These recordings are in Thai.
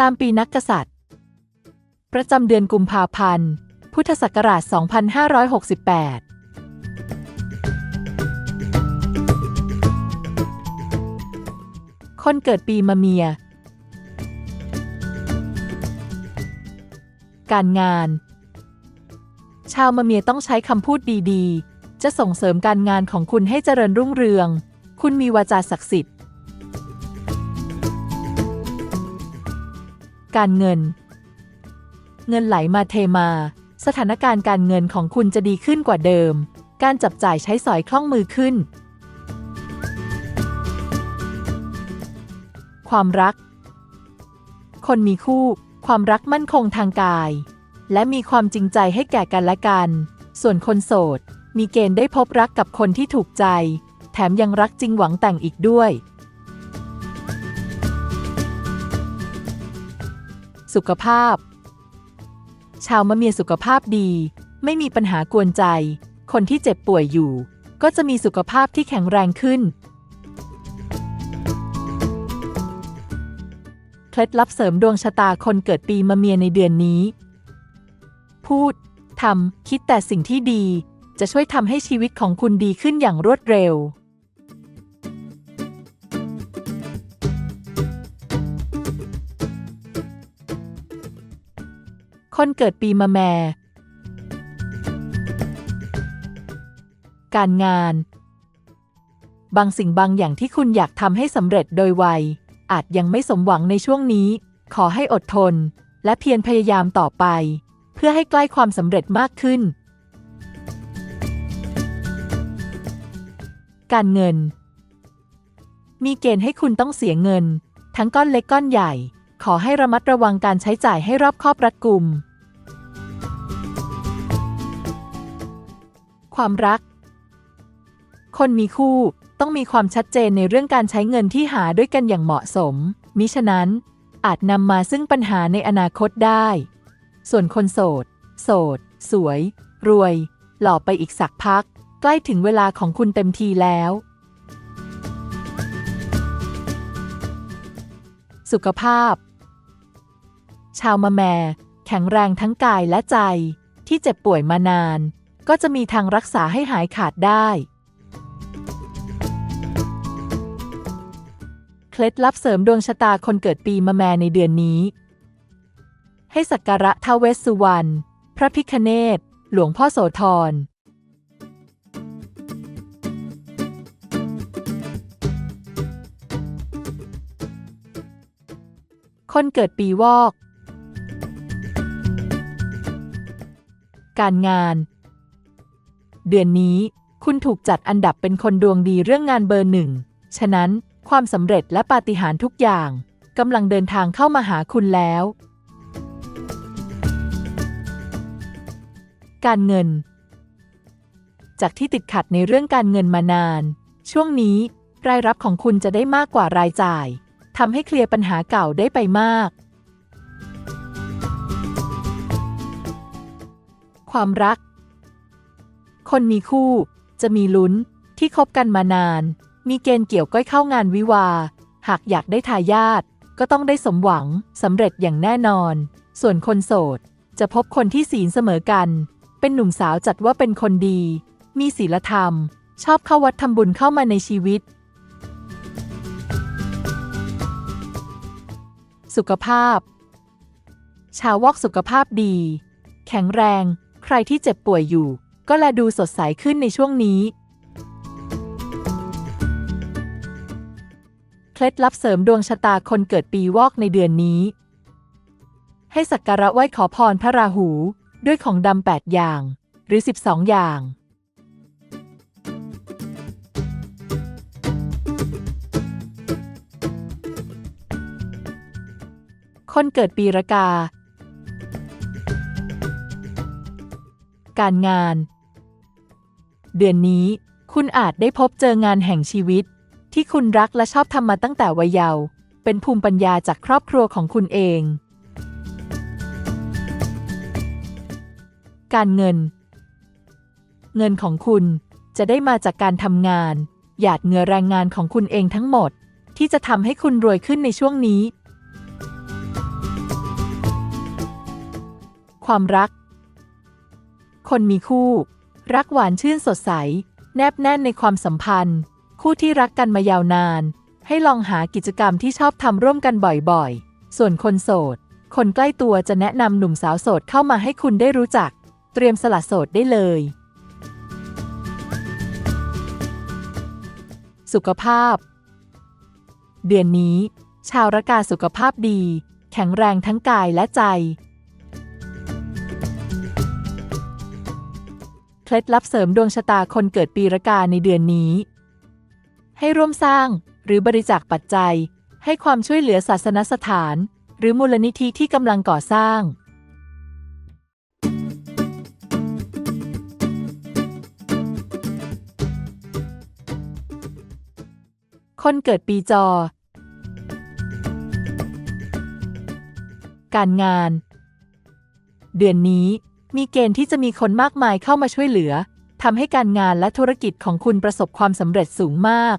ตามปีนักกษัตริย์ ประจำเดือนกุมภาพันธ์ พุทธศักราช 2568คนเกิดปีมะเมีย การงาน ชาวมะเมียต้องใช้คำพูดดีๆ จะส่งเสริมการงานของคุณให้เจริญรุ่งเรือง คุณมีวาจาศักดิ์สิทธิ์ การเงิน เงินไหลมาเทมา สถานการณ์การเงินของคุณจะดีขึ้นกว่าเดิม การจับจ่ายใช้สอยคล่องมือขึ้น ความรัก คนมีคู่ ความรักมั่นคงทางกาย และมีความจริงใจให้แก่กันและกัน ส่วนคนโสด มีเกณฑ์ได้พบรักกับคนที่ถูกใจ แถมยังรักจริงหวังแต่งอีกด้วย สุขภาพ ชาวมะเมียสุขภาพดี ไม่มีปัญหากวนใจ คนที่เจ็บป่วยอยู่ ก็จะมีสุขภาพที่แข็งแรงขึ้น เคล็ดลับเสริมดวงชะตาคนเกิดปีมะเมียในเดือนนี้ พูดทำคิดแต่สิ่งที่ดี จะช่วยทำให้ชีวิตของคุณดีขึ้นอย่างรวดเร็ว คนเกิดปีมะแม่ การงาน บางสิ่งบางอย่างที่คุณอยากทำให้สำเร็จโดยไว อาจยังไม่สมหวังในช่วงนี้ ขอให้อดทน และเพียรพยายามต่อไป เพื่อให้ใกล้ความสำเร็จมากขึ้น การเงิน มีเกณฑ์ให้คุณต้องเสียเงิน ทั้งก้อนเล็กก้อนใหญ่ ขอให้ระมัดระวังการใช้จ่ายให้รอบคอบรัดกุม ความรัก คนมีคู่ต้องมีความชัดเจนในเรื่องการใช้เงินที่หาด้วยกันอย่างเหมาะสม มิฉะนั้นอาจนำมาซึ่งปัญหาในอนาคตได้ ส่วนคนโสด โสด สวย รวย หล่อไปอีกสักพัก ใกล้ถึงเวลาของคุณเต็มทีแล้ว สุขภาพ ชาวมะแมแข็งแรงทั้งกายและใจ ที่เจ็บป่วยมานาน ก็จะมีทางรักษาให้หายขาดได้ เคล็ดลับเสริมดวงชะตาคนเกิดปีมะแมในเดือนนี้ ให้สักการะท้าเวสสุวรรณพระพิคเนศหลวงพ่อโสธรคนเกิดปีวอก การงาน เดือนนี้ คุณถูกจัดอันดับเป็นคนดวงดีเรื่องงานเบอร์หนึ่ง ฉะนั้นความสำเร็จและปาฏิหาริย์ทุกอย่างกำลังเดินทางเข้ามาหาคุณแล้ว การเงิน จากที่ติดขัดในเรื่องการเงินมานาน ช่วงนี้ รายรับของคุณจะได้มากกว่ารายจ่ายทำให้เคลียร์ปัญหาเก่าได้ไปมาก ความรัก คนมีคู่จะมีลุ้นที่คบกันมานาน มีเกณฑ์เกี่ยวก้อยเข้างานวิวา หากอยากได้ทายาทก็ต้องได้สมหวังสำเร็จอย่างแน่นอน ส่วนคนโสด จะพบคนที่ศีลเสมอกัน เป็นหนุ่มสาวจัดว่าเป็นคนดี มีศีลธรรม ชอบเข้าวัดทำบุญเข้ามาในชีวิต สุขภาพ ชาววอกสุขภาพดี แข็งแรง ใครที่เจ็บป่วยอยู่ ก็แลดูสดใสขึ้นในช่วงนี้ เคล็ดลับเสริมดวงชะตาคนเกิดปีวอกในเดือนนี้ ให้สักการะไหว้ขอพรพระราหู ด้วยของดำแปดอย่าง หรือ12อย่างคนเกิดปีรากา การงาน เดือนนี้ คุณอาจได้พบเจองานแห่งชีวิต ที่คุณรักและชอบทำมาตั้งแต่วัยเยาว์เป็นภูมิปัญญาจากครอบครัวของคุณเอง การเงิน เงินของคุณจะได้มาจากการทำงาน หยาดเหงื่อแรงงานของคุณเองทั้งหมด ที่จะทำให้คุณรวยขึ้นในช่วงนี้ ความรัก คนมีคู่ รักหวานชื่นสดใส แนบแน่นในความสัมพันธ์ คู่ที่รักกันมายาวนาน ให้ลองหากิจกรรมที่ชอบทำร่วมกันบ่อยๆ ส่วนคนโสด คนใกล้ตัวจะแนะนำหนุ่มสาวโสดเข้ามาให้คุณได้รู้จัก เตรียมสละโสดได้เลย สุขภาพ เดือนนี้ ชาวระกาสุขภาพดี แข็งแรงทั้งกายและใจ ล็ดลับเสริมดวงชะตาคนเกิดปีระกาในเดือนนี้ ให้ร่วมสร้างหรือบริจาคปัจจัย ให้ความช่วยเหลือศาสนสถาน หรือมูลนิธิที่กำลังก่อสร้างคนเกิดปีจอ การงาน เดือนนี้ มีเกณฑ์ที่จะมีคนมากมายเข้ามาช่วยเหลือทำให้การงานและธุรกิจของคุณประสบความสำเร็จสูงมาก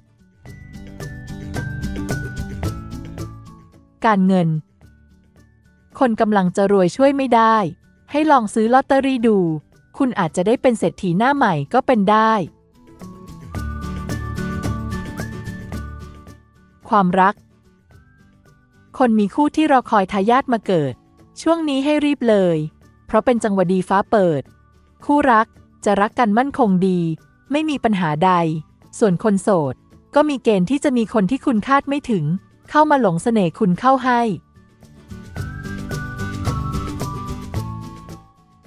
การเงิน คนกำลังจะรวยช่วยไม่ได้ ให้ลองซื้อลอตเตอรี่ดู คุณอาจจะได้เป็นเศรษฐีหน้าใหม่ก็เป็นได้ ความรัก คนมีคู่ที่รอคอยทายาทมาเกิด ช่วงนี้ให้รีบเลย ราะเป็นจังหวะดีฟ้าเปิด คู่รักจะรักกันมั่นคงดี ไม่มีปัญหาใด ส่วนคนโสด ก็มีเกณฑ์ที่จะมีคนที่คุณคาดไม่ถึง เข้ามาหลงเสน่ห์คุณเข้าให้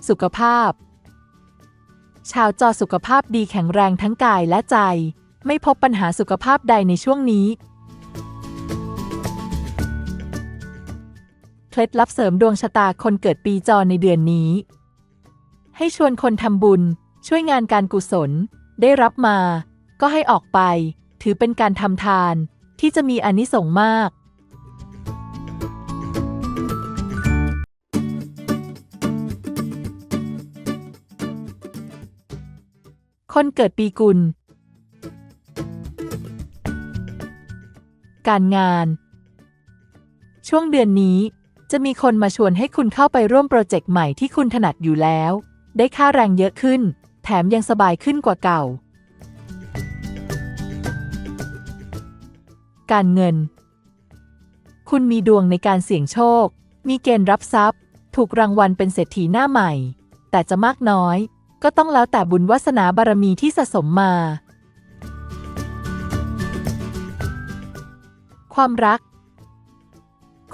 สุขภาพ ชาวจอสุขภาพดีแข็งแรงทั้งกายและใจ ไม่พบปัญหาสุขภาพใดในช่วงนี้ ล็ดลับเสริมดวงชะตาคนเกิดปีจอในเดือนนี้ ให้ชวนคนทำบุญ ช่วยงานการกุศล ได้รับมา ก็ให้ออกไป ถือเป็นการทำทาน ที่จะมีอานิสงส์มาก คนเกิดปีกุล การงาน ช่วงเดือนนี้ จะมีคนมาชวนให้คุณเข้าไปร่วมโปรเจกต์ใหม่ที่คุณถนัดอยู่แล้ว ได้ค่าแรงเยอะขึ้น แถมยังสบายขึ้นกว่าเก่า การเงิน คุณมีดวงในการเสี่ยงโชค มีเกณฑ์รับทรัพย์ ถูกรางวัลเป็นเศรษฐีหน้าใหม่ แต่จะมากน้อย ก็ต้องแล้วแต่บุญวาสนาบารมีที่สะสมมา ความรัก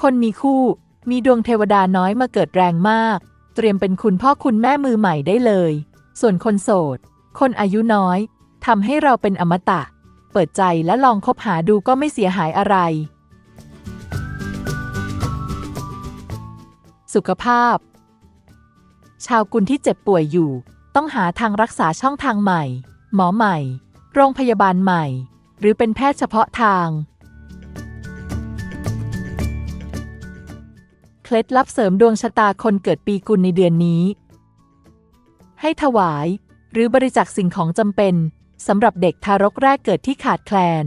คนมีคู่ มีดวงเทวดาน้อยมาเกิดแรงมาก เตรียมเป็นคุณพ่อคุณแม่มือใหม่ได้เลย ส่วนคนโสด คนอายุน้อยทำให้เราเป็นอมตะ เปิดใจและลองคบหาดูก็ไม่เสียหายอะไร สุขภาพ ชาวกุลที่เจ็บป่วยอยู่ ต้องหาทางรักษาช่องทางใหม่ หมอใหม่ โรงพยาบาลใหม่ หรือเป็นแพทย์เฉพาะทาง ล็ดลับเสริมดวงชะตาคนเกิดปีกุลในเดือนนี้ ให้ถวาย หรือบริจาคสิ่งของจำเป็นสำหรับเด็กทารกแรกเกิดที่ขาดแคลน